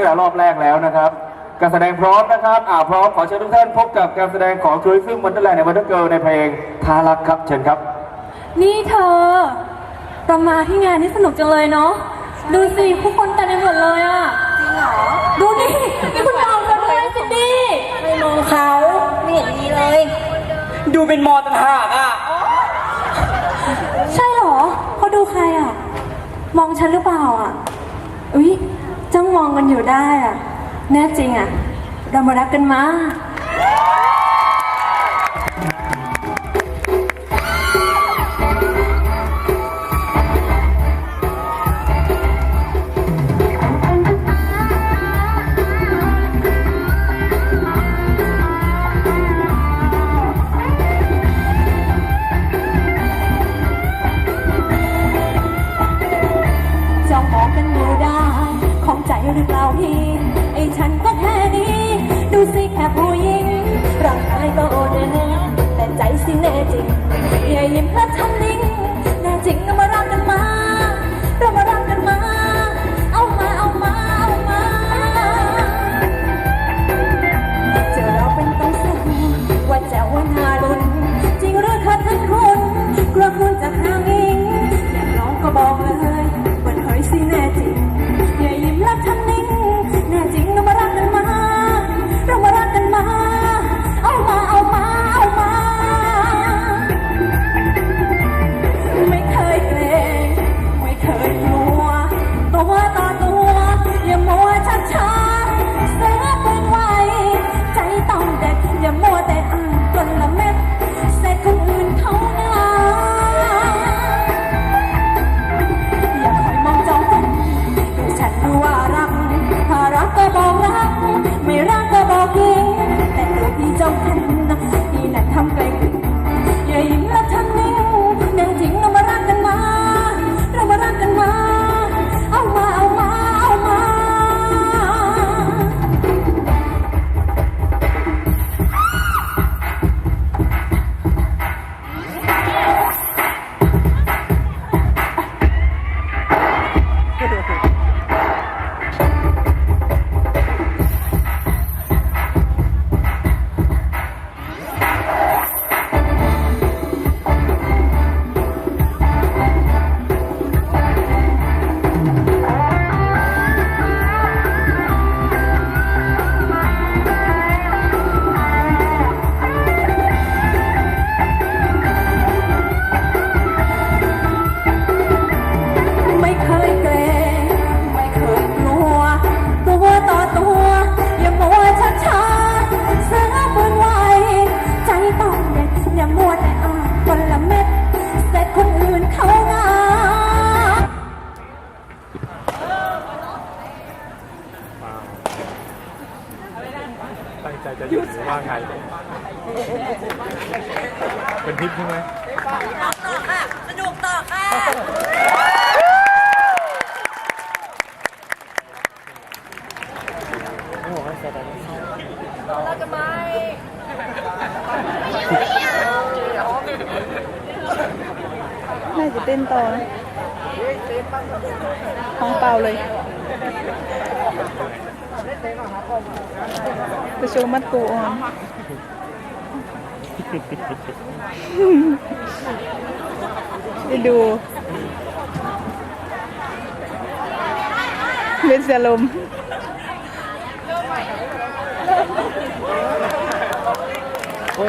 ตั้งแต่รอบแรกแล้วนะครับการแสดงพร้อมนะครับอ่าพร้อมขอเชิญทุกท่านพบกับการแสดงของทรูซึ่งวันเดอร์แลนด์ในวันเดอร์เกิลในเพลงทารักครับเชิญครับ นี่เธอเรามาที่งานนี่สนุกจังเลยเนาะดูสิผู้คนเต็มไปหมดเลยอะจริงเหรอ ดูนี่มีคุณมองกันด้วยสิดิไม่มองเขาไม่เห็นมีเลย ดูเป็นมอต่างหากอะใช่เหรอเขาดูใครอะมองฉันหรือเปล่าอะอุ๊ย จ้องมองกันอยู่ได้อะแน่จริงอะเรามารักกันมา หรือเปล่าพี่ไอ้ฉันก็แค่นี้ ดูสิแค่ผู้หญิงร่างกายก็โอเดแต่ใจสิแน่จริงอย่ายิ้มและทำนิ่ง รัก ถ้ารักก็บอกรัก ไม่รักก็บอกเองแต่ตัวพี่จ้องกันนะพี่นั่นทำไกล จะหยุดหรือว่าไงเป็นพิษใช่ไหมสนุกต่อค่ะน่าจะเต้นต่อนะท้องเปล่าเลย ไปโชว์มัดโกออนไปดู เป็นเสลมโอ้